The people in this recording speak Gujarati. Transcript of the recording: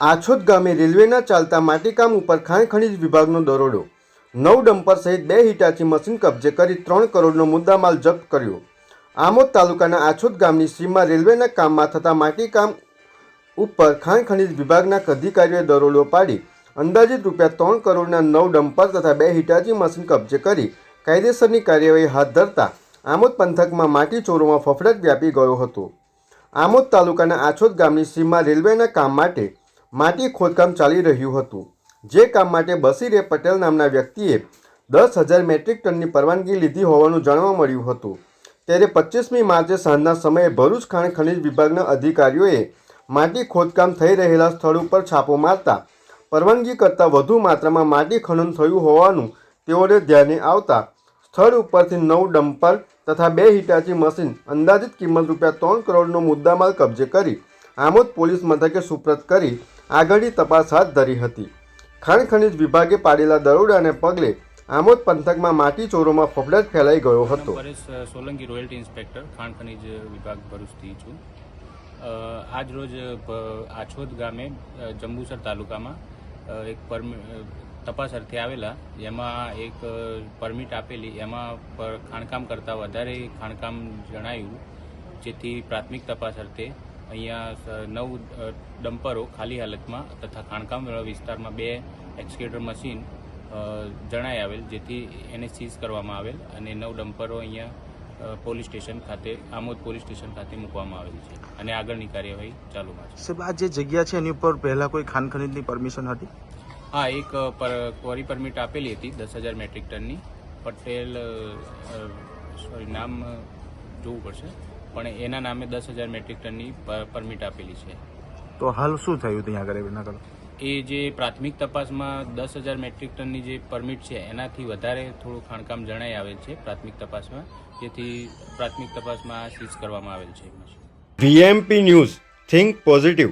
આછોદ ગામે રેલવેના ચાલતા માટીકામ ઉપર ખાણ ખનીજ વિભાગનો દરોડો. નવ ડમ્પર સહિત બે હિટાચી મશીન કબજે કરી ત્રણ કરોડનો મુદ્દામાલ જપ્ત કર્યો. આમોદ તાલુકાના આછોદ ગામની સીમમાં રેલવેના કામમાં થતા માટીકામ ઉપર ખાણ ખનીજ વિભાગના અધિકારીઓએ દરોડો પાડી, અંદાજિત રૂપિયા ત્રણ કરોડના નવ ડમ્પર તથા બે હિટાચી મશીન કબજે કરી કાયદેસરની કાર્યવાહી હાથ ધરતા આમોદ પંથકમાં માટી ચોરોમાં ફફડાટ વ્યાપી ગયો હતો. આમોદ તાલુકાના આછોદ ગામની સીમમાં રેલવેના કામ માટે માટી ખોદકામ ચાલી રહ્યું હતું. જે કામ માટે બસીરે પટેલ નામના વ્યક્તિએ દસ હજાર મેટ્રિક ટનની પરવાનગી લીધી હોવાનું જાણવા મળ્યું હતું. ત્યારે પચીસમી માર્ચે સાંજના સમયે ભરૂચ ખાણ ખનિજ વિભાગના અધિકારીઓએ માટી ખોદકામ થઈ રહેલા સ્થળ ઉપર છાપો મારતા પરવાનગી કરતાં વધુ માત્રામાં માટી ખનન થયું હોવાનું તેઓને ધ્યાને આવતા સ્થળ ઉપરથી નવ ડમ્પર તથા બે હિટાચી મશીન અંદાજિત કિંમત રૂપિયા ત્રણ કરોડનો મુદ્દામાલ કબજે કરી આમોદ પોલીસ મથકે સુપ્રત કરી આગળની તપાસ હાથ ધરી હતી. ખાણ ખનિજ વિભાગે પાડેલા દરોડાને પગલે આમોદ પંથકમાં માટી ચોરોમાં ફફડાટ ફેલાઈ ગયો હતો. પરેશ સોલંકી રોયલ્ટી ઇન્સ્પેક્ટર ખાણ ખનીજ વિભાગ ભરૂચથી છું. આજ રોજ આછોદ ગામે જંબુસર તાલુકામાં એક તપાસ અર્થે આવેલા જેમાં એક પરમિટ આપેલી એમાં પર ખાણકામ કરતાં વધારે ખાણકામ જણાયું જેથી પ્રાથમિક તપાસ અર્થે અહીંયા નવ ડમ્પરો ખાલી હાલતમાં તથા ખાણકામવાળા વિસ્તારમાં બે એક્સકેટર મશીન જણાઈ આવેલ જેથી એને સીઝ કરવામાં આવેલ અને નવ ડમ્પરો અહીંયા પોલીસ સ્ટેશન ખાતે આમોદ પોલીસ સ્ટેશન ખાતે મૂકવામાં આવેલ છે અને આગળની કાર્યવાહી ચાલુમાં છે. સાહેબ આ જે જગ્યા છે એની ઉપર પહેલા કોઈ ખાન ખનીજની પરમિશન હતી? હા એક ક્વોરી પરમિટ આપેલી હતી દસ હજાર મેટ્રિક ટનની. પટેલ સોરી નામ જોવું પડશે. પણ એના નામે દસ હજાર મેટ્રિક ટનની પરમિટ આપેલી છે. તો હાલ શું થયું ત્યાં આગળ એના આગળ એ જે પ્રાથમિક તપાસમાં દસ હજાર મેટ્રિક ટનની જે પરમિટ છે એનાથી વધારે થોડું ખાણકામ જણાઈ આવેલ છે પ્રાથમિક તપાસમાં જેથી પ્રાથમિક તપાસમાં સીઝ કરવામાં આવેલ છે. VMP news think positive.